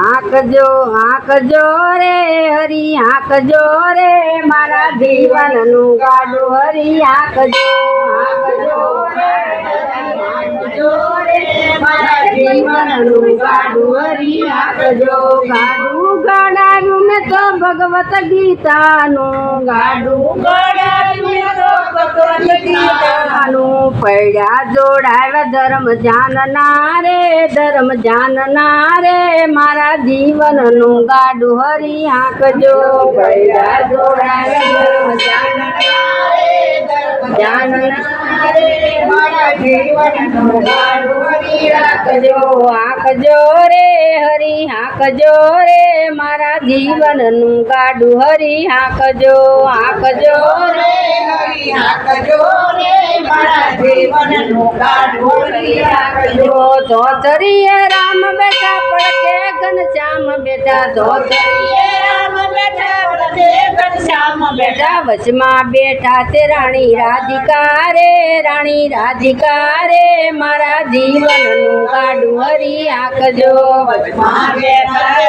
હાંકજો હાંકજો રે હરી હાંકજો રે મારા જીવનનું ગાડું હરી હાંકજો હાંકજો રે હાંકજો રે મારા જીવનનું ગાડું હરી હાંકજો ગાડું ગાડાનું ને તો ભગવત ગીતાનું ગાડું ગણાવ્યું તો ભગવત ગીતાનું પડ્યા જોડાવ્યા ધર્મ જાન રે ધર્મ જાન રે મારા જીવનનું ગાડું હરી આંકજો પડ્યા જોડાવ્યા ધર્મ હાકજો રે હરી હાકજો રે મારા જીવનનું ગાડું હરી હાકજો હાકજો રે હરી હાકજો રે મારા જીવનનું ગાડું હરી હાકજો તો તરીએ રામ બેટા પડકે ઘનશ્યામ બેટા તો તરીએ રામ બેટા પડકે ઘનશ્યામ બેટા વચમાં બેઠા તે રાણી રાધે રાધિકા રે રાણી રાધિકા રે મારા જીવનનું ગાડું હરી આંકજો રાધિકા રે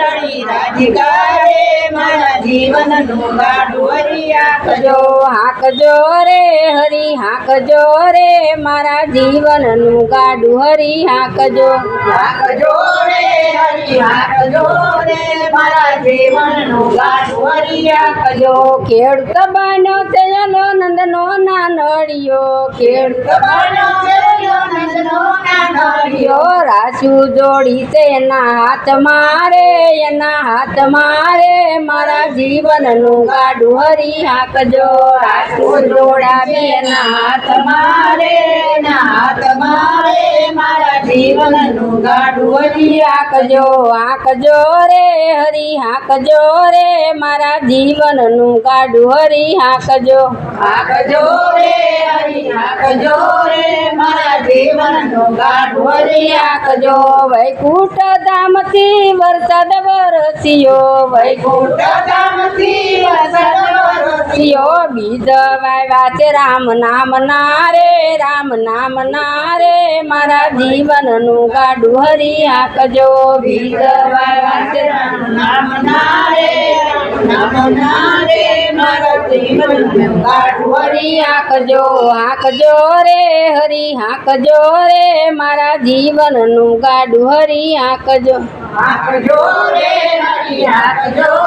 રાણી રાધિકા રે મારા જીવનનું ગાડું હરી આંકજો હાંકજો રે હરી હાંકજો રે મારા જીવનનું ગાડું હરી હાંકજો હાંકજો રે હરી હાંકજો રે મારા જીવનનું ગાડું હરી આંકજો ખેડૂત બનો થયેલો નંદનો નાનળિયો ખેડૂત બનો થયેલો નંદનો નાનળિયો રાજુ જોડી તેના હાથ મારે એના હાથ મારે મારા જીવનનું ગાડું હરી હાકજો રાજુ જોડા બેના હાથ મારે એના હાથ મારે મારા જીવનનું ગાડું હરી હાકજો હાકજો રે હરી હાકજો રે મારા જીવનનું ગાડું હરી ના કજો આ કજો રે હરી આ કજો રે મારા જીવનનો ગાઢ વરી આ કજો વૈકુંઠ ધામથી વરસાદ વરસ્યો વૈકુંઠ ધામથી વરસાદ વરસ્યો બીજ વાવ્યા છે રામ નામ ના રે રામ નામ ના રે મારા જીવનનું ગાઢ હરી આ કજો બીજ વાવ્યા છે રામ નામ ના રે નમો નારે મારા જીવન કાઠવરી રે હરી હાકજો રે મારા જીવનનું ગાડું હરી હાકજો હાકજો રે હરી હાકજો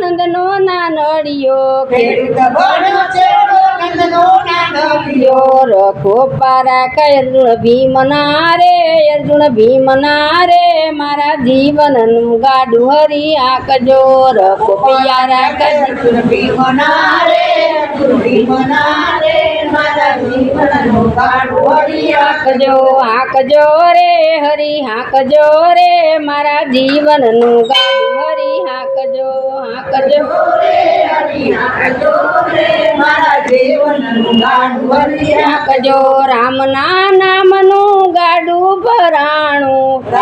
નંદનો નાનડિયો ખેડૂત બનો ચલો નંદનો નાનડિયો રખો રે અર્જુન ભીમના રે મારા જીવનનું ગાડું હરી આંકજો રખો પિયા રાખજો ભીમના રે ભીમના રે મારા જીવનનું ગાડું હરી આંકજો આંકજો રે હરી આંકજો રે મારા જીવનનું ગાડું હરી આંકજો આંકજો રે હરી આંકજો રે મારા જીવનનું ગાડું હરી આંકજો રામના નામનું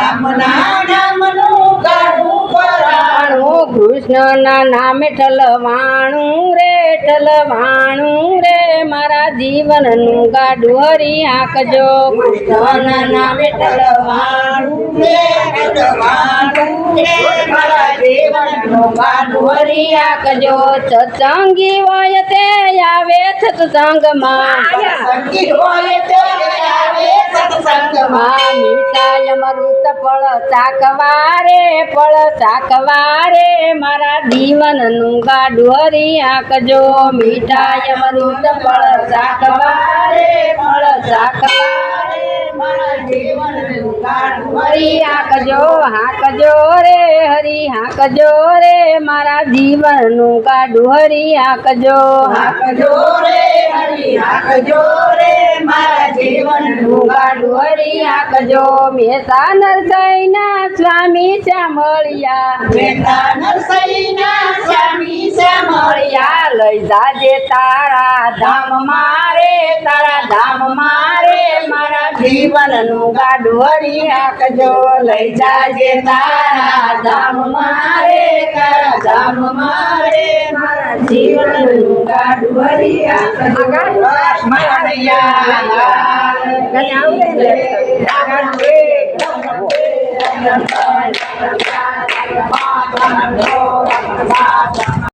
રામના નામનું ગાડું પરાણું કૃષ્ણના નામે ઠલવાણું રે ઠલવાણું રે મારા જીવનનું ગાડું હરી આંકજો કૃષ્ણના નામે ઠલવાણું રે ઠલવાણું રે મારા જીવનનું ગાડું હરી આંકજો સત્સંગી હોય તે આવે સત્સંગમાં સત્સંગી હોય તે આવે મા મીઠા અમૃત ફળ ચાખવા રે ફળ ચાખવા રે મારા જીવન નું ગાઢ હરી આકજો મીઠા અમૃત ફળ ચાખવા રે ફળ ચાખવા રે મારા જીવન નું ગાઢ હરી આકજો હાકજો રે હરી હાકજો રે મારા જીવન નું ગાઢ હરી આકજો હાકજો રે હરી હાકજો રે મારા જીવન સ્વામી શ્યામળિયા મેતા નરસૈના સ્વામી લઈ જાજે તારા ધામ માર તારા ધામ મારે મારા જીવનનું ગાડું હરી હાકજો લઈ જાજે તારા ધામ મારે તારા ધામ મારે મારા જીવનનું ગાડું હરી હાકજો મારા